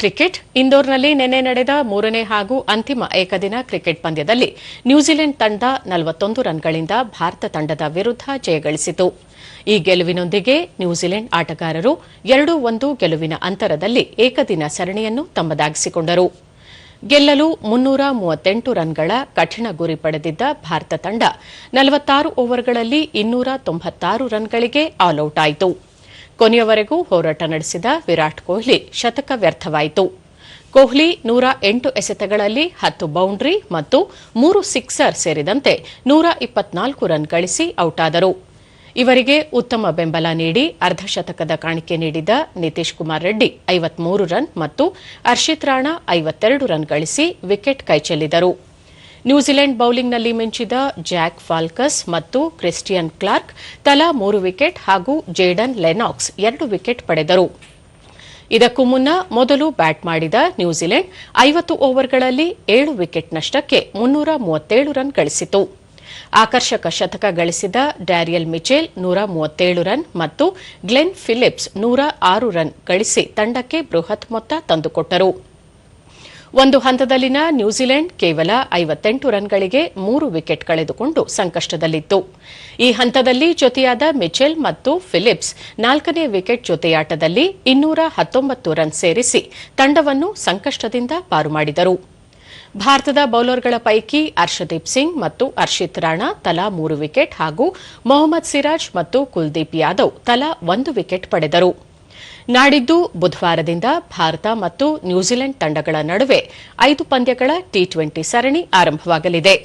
Cricket. ಇಂದೋರ್ನಲ್ಲಿ ನಿನ್ನೆ ನಡೆದ ಮೂರನೇ ಹಾಗೂ ಅಂತಿಮ ಏಕದಿನ ಕ್ರಿಕೆಟ್ ಪಂದ್ಯದಲ್ಲಿ ನ್ಯೂಜಿಲೆಂಡ್ ತಂಡ ನಲವತ್ತೊಂದು ರನ್ಗಳಿಂದ ಭಾರತ ತಂಡದ ವಿರುದ್ಧ ಜಯಗಳಿಸಿತು. ಈ ಗೆಲುವಿನೊಂದಿಗೆ ನ್ಯೂಜಿಲೆಂಡ್ ಆಟಗಾರರು ಎರಡು ಒಂದು ಗೆಲುವಿನ ಅಂತರದಲ್ಲಿ ಏಕದಿನ ಸರಣಿಯನ್ನು ತಮ್ಮದಾಗಿಸಿಕೊಂಡರು. ಗೆಲ್ಲಲು ಮುನ್ನೂರ ಮೂವತ್ತೆಂಟು ರನ್ಗಳ ಕಠಿಣ ಗುರಿ ಪಡೆದಿದ್ದ ಭಾರತ ತಂಡ ನಲವತ್ತಾರು ಓವರ್ಗಳಲ್ಲಿ ಇನ್ನೂರ ತೊಂಬತ್ತಾರು ರನ್ಗಳಿಗೆ ಆಲ್ಔಟ್ ಆಯಿತು. ಕೊನೆಯವರೆಗೂ ಹೋರಾಟ ನಡೆಸಿದ ವಿರಾಟ್ ಕೊಹ್ಲಿ ಶತಕ ವ್ಯರ್ಥವಾಯಿತು. ಕೊಹ್ಲಿ ನೂರ ಎಂಟು ಎಸೆತಗಳಲ್ಲಿ ಹತ್ತು ಬೌಂಡ್ರಿ ಮತ್ತು ಮೂರು ಸಿಕ್ಸರ್ ಸೇರಿದಂತೆ ನೂರ ಇಪ್ಪತ್ನಾಲ್ಕು ರನ್ ಗಳಿಸಿ ಔಟ್ ಆದರು ಇವರಿಗೆ ಉತ್ತಮ ಬೆಂಬಲ ನೀಡಿ ಅರ್ಧಶತಕದ ಕಾಣಿಕೆ ನೀಡಿದ ನಿತೀಶ್ ಕುಮಾರ್ ರೆಡ್ಡಿ ಐವತ್ಮೂರು ರನ್ ಮತ್ತು ಅರ್ಷಿತ್ ರಾಣಾ ಐವತ್ತೆರಡು ರನ್ ಗಳಿಸಿ ವಿಕೆಟ್ ಕೈಚೆಲ್ಲಿದರು. ನ್ಯೂಜಿಲೆಂಡ್ ಬೌಲಿಂಗ್ನಲ್ಲಿ ಮಿಂಚಿದ ಜಾಕ್ ಫಾಲ್ಕಸ್ ಮತ್ತು ಕ್ರಿಸ್ಟಿಯನ್ ಕ್ಲಾರ್ಕ್ ತಲಾ ಮೂರು ವಿಕೆಟ್ ಹಾಗೂ ಜೇಡನ್ ಲೆನಾಕ್ಸ್ ಎರಡು ವಿಕೆಟ್ ಪಡೆದರು. ಇದಕ್ಕೂ ಮುನ್ನ ಮೊದಲು ಬ್ಯಾಟ್ ಮಾಡಿದ ನ್ಯೂಜಿಲೆಂಡ್ ಐವತ್ತು ಓವರ್ಗಳಲ್ಲಿ ಏಳು ವಿಕೆಟ್ ನಷ್ಟಕ್ಕೆ ಮುನ್ನೂರ ಮೂವತ್ತೇಳು ರನ್ ಗಳಿಸಿತು. ಆಕರ್ಷಕ ಶತಕ ಗಳಿಸಿದ ಡ್ಯಾರಿಯಲ್ ಮಿಚೆಲ್ ನೂರ ಮೂವತ್ತೇಳು ರನ್ ಮತ್ತು ಗ್ಲೆನ್ ಫಿಲಿಪ್ಸ್ ನೂರ ಆರು ರನ್ ಗಳಿಸಿ ತಂಡಕ್ಕೆ ಬೃಹತ್ ಮೊತ್ತ ತಂದುಕೊಟ್ಟರು. ಒಂದು ಹಂತದಲ್ಲಿನ ನ್ಯೂಜಿಲೆಂಡ್ ಕೇವಲ ಐವತ್ತೆಂಟು ರನ್ಗಳಿಗೆ ಮೂರು ವಿಕೆಟ್ ಕಳೆದುಕೊಂಡು ಸಂಕಷ್ಟದಲ್ಲಿತ್ತು. ಈ ಹಂತದಲ್ಲಿ ಜೊತೆಯಾದ ಮಿಚೆಲ್ ಮತ್ತು ಫಿಲಿಪ್ಸ್ ನಾಲ್ಕನೇ ವಿಕೆಟ್ ಜೊತೆಯಾಟದಲ್ಲಿ ಇನ್ನೂರ ಹತ್ತೊಂಬತ್ತು ರನ್ ಸೇರಿಸಿ ತಂಡವನ್ನು ಸಂಕಷ್ಟದಿಂದ ಪಾರು ಮಾಡಿದರು. ಭಾರತದ ಬೌಲರ್ಗಳ ಪೈಕಿ ಅರ್ಷದೀಪ್ ಸಿಂಗ್ ಮತ್ತು ಅರ್ಷಿತ್ ರಾಣಾ ತಲಾ ಮೂರು ವಿಕೆಟ್ ಹಾಗೂ ಮೊಹಮ್ಮದ್ ಸಿರಾಜ್ ಮತ್ತು ಕುಲ್ದೀಪ್ ಯಾದವ್ ತಲಾ ಒಂದು ವಿಕೆಟ್ ಪಡೆದರು. ನಾಡಿದ್ದು ಬುಧವಾರದಿಂದ ಭಾರತ ಮತ್ತು ನ್ಯೂಜಿಲೆಂಡ್ ತಂಡಗಳ ನಡುವೆ ಐದು ಪಂದ್ಯಗಳ ಟಿ ಟ್ವೆಂಟಿ ಸರಣಿ ಆರಂಭವಾಗಲಿದೆ.